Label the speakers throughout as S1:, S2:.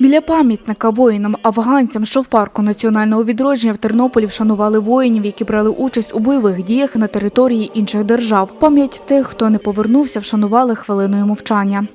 S1: Біля пам'ятника воїнам-афганцям, що в парку національного відродження в Тернополі вшанували воїнів, які брали участь у бойових діях на території інших держав. Пам'ять тих, хто не повернувся, вшанували хвилиною мовчання.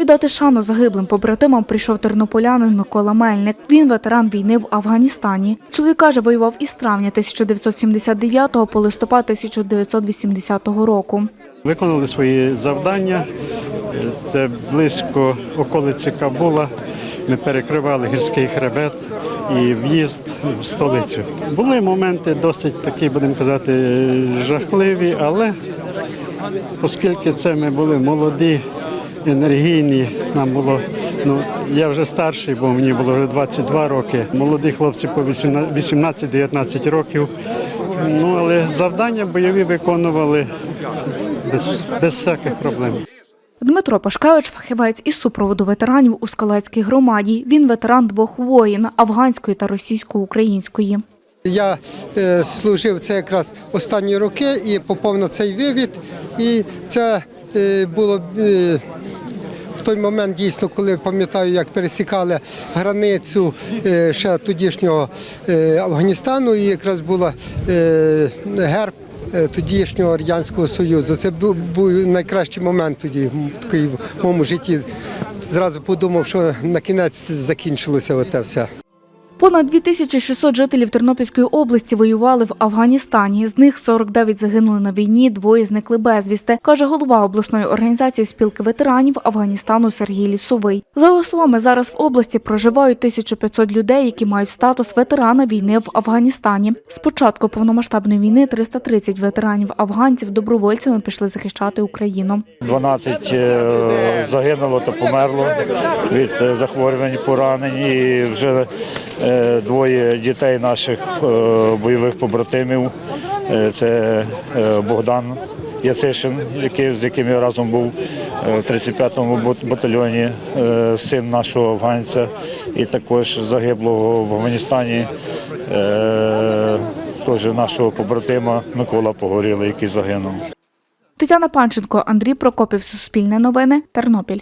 S1: Віддати шану загиблим побратимам прийшов тернополянин Микола Мельник. Він ветеран війни в Афганістані. Чоловік каже, воював із травня 1979 по листопад 1980 року.
S2: Виконали свої завдання. Це близько околиці Кабула. Ми перекривали гірський хребет і в'їзд в столицю. Були моменти досить такі, будемо казати, жахливі, але оскільки це ми були молоді, енергійні, нам було. Ну, я вже старший, бо мені було вже 22 роки. Молоді хлопці по 18-19 років. Ну, але завдання бойові виконували без, без всяких проблем.
S1: Дмитро Пашкевич – фахівець із супроводу ветеранів у Скалацькій громаді. Він ветеран двох воїн – афганської та російсько-української.
S3: Я е, служив це якраз останні роки і попав на цей вивід. І це е, було е, той момент дійсно, коли пам'ятаю, як пересікали границю е, ще тодішнього е, Афганістану, і якраз була е, герб. Тодішнього радянського союзу це був, був найкращий момент тоді в моєму житті. Зразу подумав, що на кінець закінчилося оте все.
S1: Понад 2600 жителів Тернопільської області воювали в Афганістані. З них 49 загинули на війні, двоє зникли безвісти, каже голова обласної організації спілки ветеранів Афганістану Сергій Лісовий. За його словами, зараз в області проживають 1500 людей, які мають статус ветерана війни в Афганістані. З початку повномасштабної війни 330 ветеранів афганців добровольцями пішли захищати Україну.
S4: 12 е, загинуло та померло від е, захворювань, поранень. І вже е, двоє дітей наших е, бойових побратимів. Е, Це е, Богдан Яцишин, з яким я разом був в 35-му батальйоні, син нашого афганця, і також загиблого в Афганістані. Теж нашого побратима Микола Погорілий, який загинув.
S1: Тетяна Панченко, Андрій Прокопів, Суспільне новини, Тернопіль.